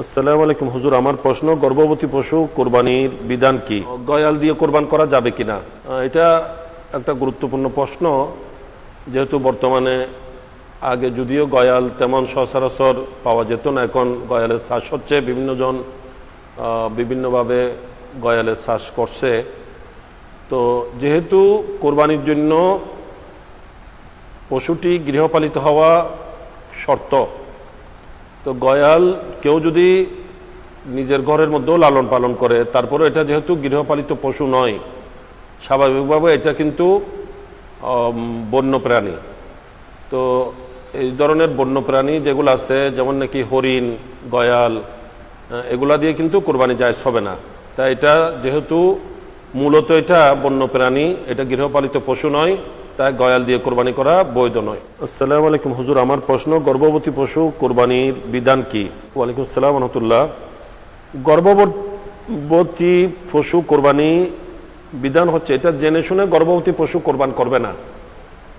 আসসালামু আলাইকুম হুজুর আমার প্রশ্ন গর্ভবতী পশু কোরবানির বিধান কি? গয়াল দিয়ে কোরবান করা যাবে কিনা? আহ, এটা একটা গুরুত্বপূর্ণ প্রশ্ন। যেহেতু বর্তমানে আগে যদিও গয়াল তেমন সচরাচর পাওয়া যেত না এখন গয়ালের চাষ হচ্ছে বিভিন্নজন বিভিন্নভাবে গয়ালের চাষ করছে। তো যেহেতু কোরবানির জন্য পশুটি গৃহপালিত হওয়া শর্ত তো গয়াল কেউ যদি নিজের ঘরের মধ্যেও লালন পালন করে তারপরে এটা যেহেতু গৃহপালিত পশু নয়, স্বাভাবিকভাবে এটা কিন্তু বন্য প্রাণী তো এই ধরনের বন্য প্রাণী যেগুলো আছে, যেমন নাকি হরিণ, গয়াল এগুলা দিয়ে কিন্তু কোরবানি জায়জ হবে না। তাই এটা যেহেতু মূলত এটা বন্য প্রাণী এটা গৃহপালিত পশু নয় তাই গয়াল দিয়ে কোরবানি করা বৈধ নয়। আসসালামু আলাইকুম, হুজুর, আমার প্রশ্ন, গর্ভবতী পশু কোরবানির বিধান কি? ওয়ালাইকুম আসসালাম রহমতুল্লাহ। গর্ভবতী পশু কোরবানি বিধান হচ্ছে, এটা জেনে শুনে গর্ভবতী পশু কোরবান করবে না।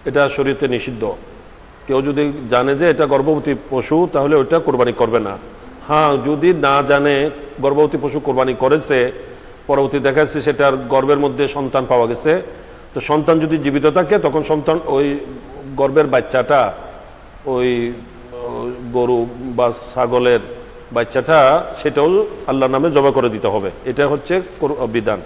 এটা শরীরতে নিষিদ্ধ। কেউ যদি জানে যে এটা গর্ভবতী পশু, তাহলে ওইটা কোরবানি করবে না। হ্যাঁ যদি না জানে গর্ভবতী পশু কোরবানি করেছে, পরবর্তী দেখা যাচ্ছে সেটার গর্বের মধ্যে সন্তান পাওয়া গেছে তো সন্তান যদি জীবিত থাকে, তখন সন্তান ওই গর্বের বাচ্চাটা, ওই গরু বা ছাগলের বাচ্চাটা, সেটাও আল্লাহর নামে জমা করে দিতে হবে। এটা হচ্ছে বিধান।